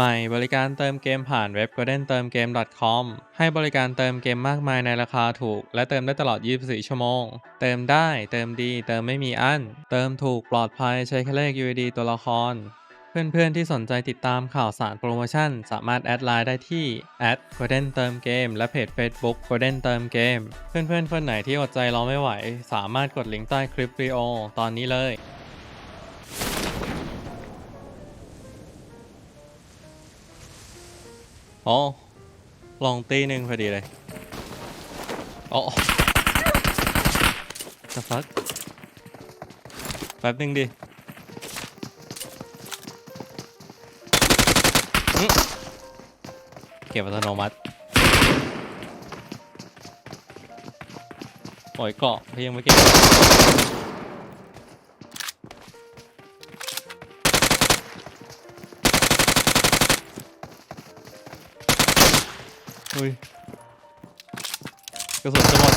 ใหม่บริการเติมเกมผ่านเว็บ golden เติมเกม .com ให้บริการเติมเกมมากมายในราคาถูก และเติมได้ตลอด 24 ชั่วโมง เติมได้ เติมดี เติมไม่มีอั้น เติมถูกปลอดภัยใช้แค่เลข UID ตัวละคร เพื่อนๆที่สนใจติดตามข่าวสารโปรโมชั่น สามารถแอดไลน์ได้ที่ @golden เติมเกมและเพจ Facebook golden เติมเกมเพื่อนๆคนไหนที่อดใจรอไม่ไหว สามารถกดลิงก์ใต้คลิปวิดีโอตอนนี้เลย อ๋อ ลองตีหนึ่งพอดีเลย อ๋อจะฟักแป๊บหนึ่งดิเก็บอัตโนมัติปล่อยเกาะพี่ยังไม่เก็บ อุ้ยกระสุนจะหมด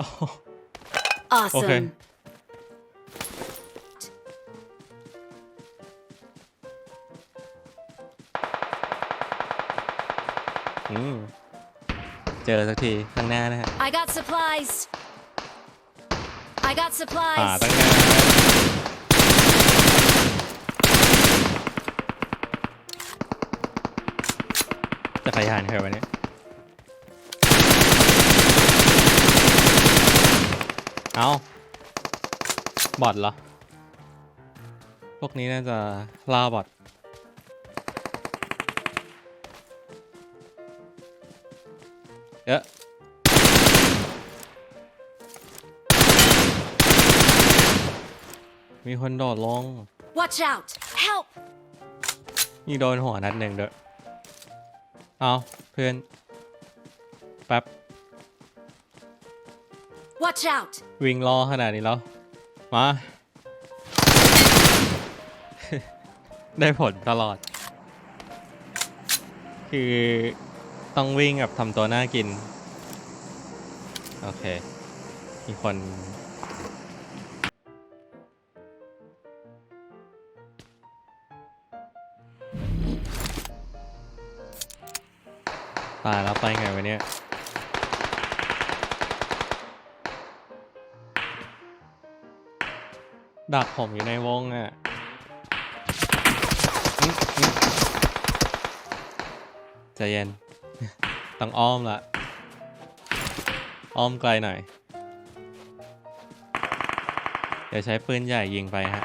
อ๋อ Awesome. อืมเจอสักทีข้างหน้านะฮะ I got supplies. I got ป่า supplies. ตั้งนาน จะขยานใครวะเนี่ยเอาบอทเหรอ พวกนี้น่าจะล่าบอทเยอะมีคนโดดลง Watch out. Help. มีโดนหัวนัดหนึ่งด้วย เอาเพื่อนแป๊บ Watch out. วิ่งรอขนาดนี้แล้ว มา ได้ผลตลอด คือต้องวิ่งแบบทำตัวน่ากิน โอเค มีคน ตายแล้วไปไงวะเนี่ยดักผมอยู่ในวงอะใจเย็น ต้องอ้อมละ อ้อมไกลหน่อย เดี๋ยวใช้ปืนใหญ่ยิงไปฮะ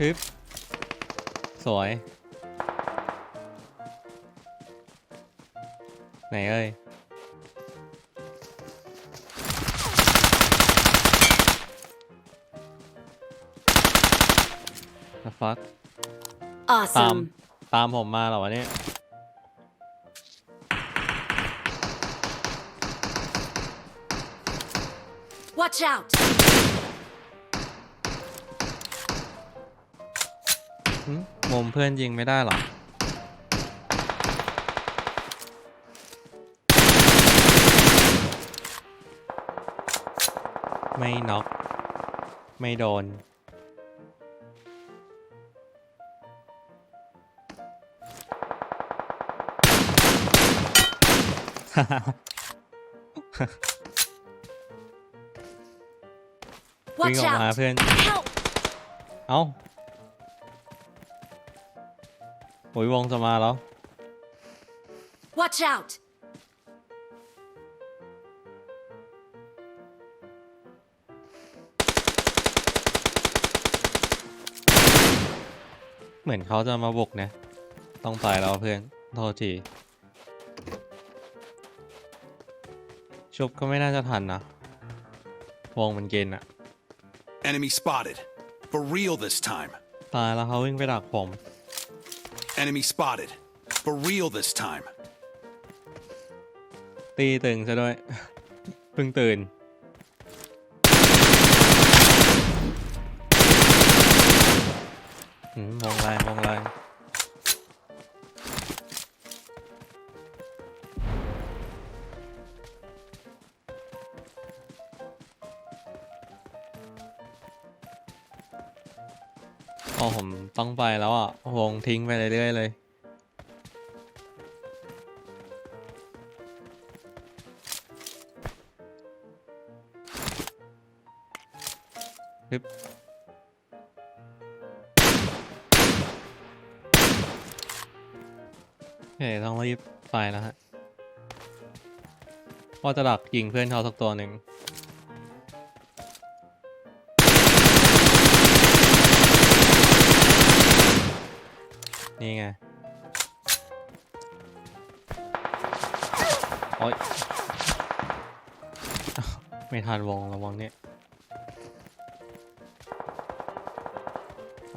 ฮึบสวย ไหนเอ้ย The fuck ตาม Awesome. ตามผมมาเหรอวะเนี่ย Watch out. หึมุมเพื่อนยิงไม่ได้เหรอ ไม่น็อก ไม่โดนวิ่ง Watch ออกมา out. เพื่อน Help. เอ้า โอ้ยวงจะมาแล้ว Watch out. เหมือนเขาจะมาบุกนะ ต้องไปแล้วเพื่อน โทษที ชุบก็ไม่น่าจะทันนะ วงมันเกณฑ์อะ Enemy spotted. For real this time. ตายแล้วเขาวิ่งไปดักผม Enemy spotted. For real this time. ตีตึงซะด้วย เพิ่งตื่น อืมวงแรงวงแรง อ๋อผมต้องไปแล้วอะวงทิ้งไปเรื่อยๆเลย ปึ๊บ โอเคต้องรีบไปแล้วฮะว่าจะดักยิงเพื่อนเขาสักตัวหนึ่ง นี่ไงโอ๊ยไม่ทันวงระวังเนี่ย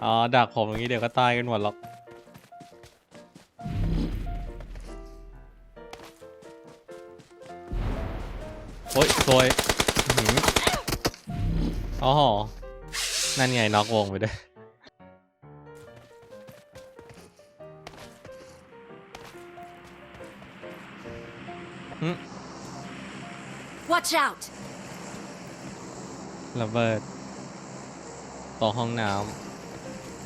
อ๋อดักผมอย่างนี้เดี๋ยวก็ตายกันหมดหรอกโอ๊ยโวยอ๋อ นั่นไงน็อกวงไปด้วย Watch out! ระเบิดต่อห้องน้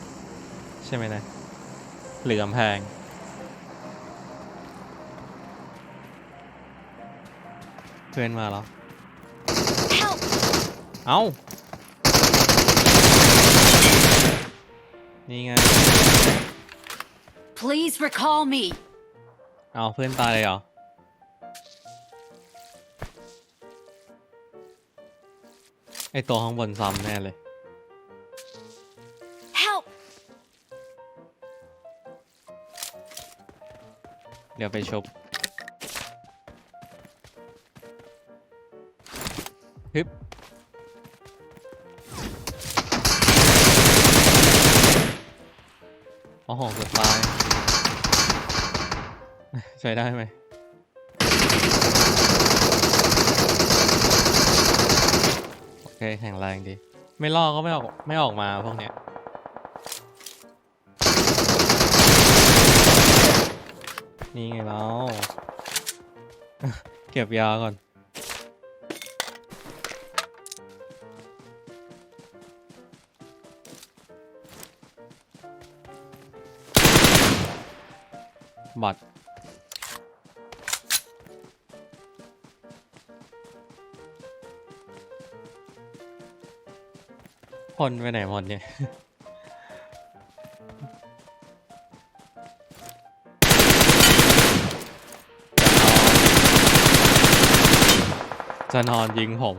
ำใช่ไหมนะหรือกำแพง เพื่อนมาแล้ว Help! เอ้า นี่ไง Please recall me. เอาเพื่อนตายเลยเหรอ ไอตัวข้างบนซ้ำแน่เลย Help! เดี๋ยวไปชุบฮึบโอ้โหเกือบตาย ใช้ได้ไหม โอ เคแข็งแรงดี ไม่ล่อก็ไม่ออกไม่ออกมาพวกเนี้ยนี่ไงเราเก็บยาก่อน บัตร คนไปไหนหมดเนี่ยจะนอนยิงผม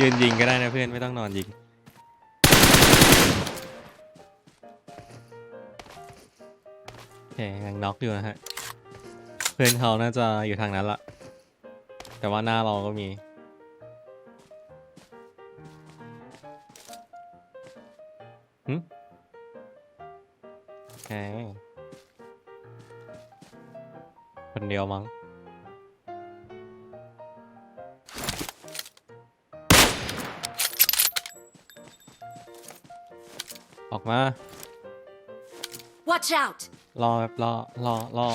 ยืนยิงก็ได้นะเพื่อนไม่ต้องนอนยิง โอเคยังน็อกอยู่นะฮะ เพื่อนเขาน่าจะอยู่ทางนั้นละ แต่ว่าหน้าเราก็มี หึโอเคคนเดียวมั้ง ออกมา Watch out! รอแบบรอรอรอ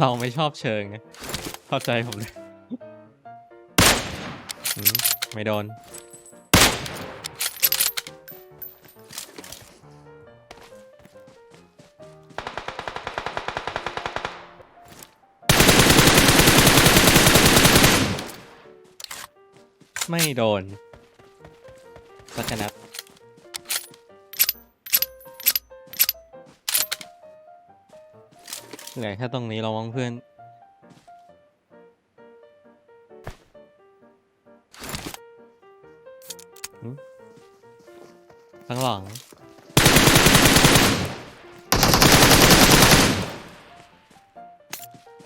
เราไม่ชอบเชิงไงเข้าใจผมเลยหืมไม่โดน ไม่โดนสักนัดเหลือแค่ตรงนี้เราวังเพื่อน ข้างหลัง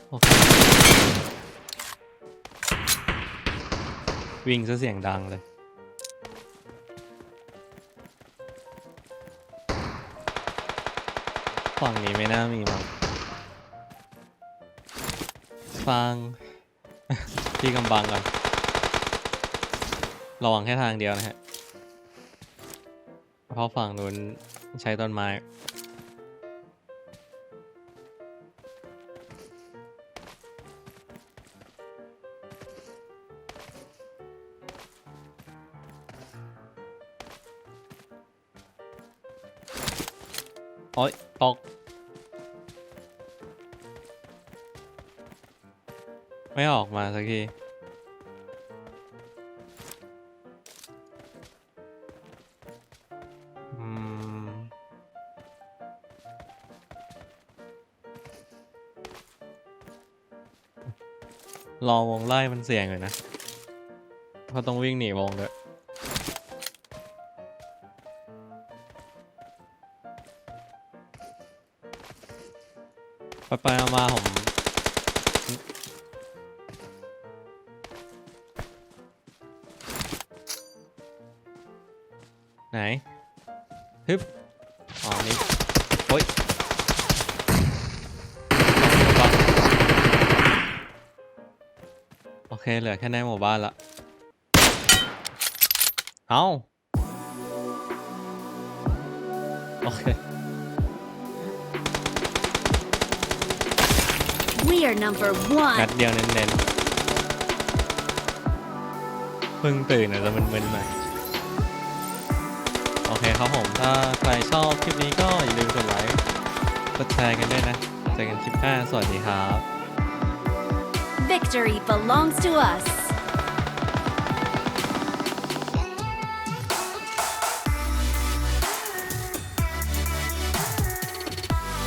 โอเค วิ่งซะเสียงดังเลย ฝั่งนี้ไม่น่ามีมั้งฟัง ที่กำบังก่อนระวังแค่ทางเดียวนะฮะ เพราะฝั่งนู้นใช้ต้นไม้ ตก ไม่ออกมาสักที รอวงไล่มันเสี่ยงเลยนะเพราะต้องวิ่งหนีวงด้วย ไปไปๆมาๆผมไหนฮึบอ๋อนี่โอ้ยโอเค เหลือแค่ในหมู่บ้านละเอาโอเค We are number นั one. ดเดียวเน้นๆ เพิ่งตื่นอาจจะมึนๆหน่อยโอเคครับผม ถ้าใครชอบคลิปนี้ก็อย่าลืมกดไลค์กดแชร์กันด้วยนะ เจอกันคลิปหน้า สวัสดีครับ Victory belongs to us.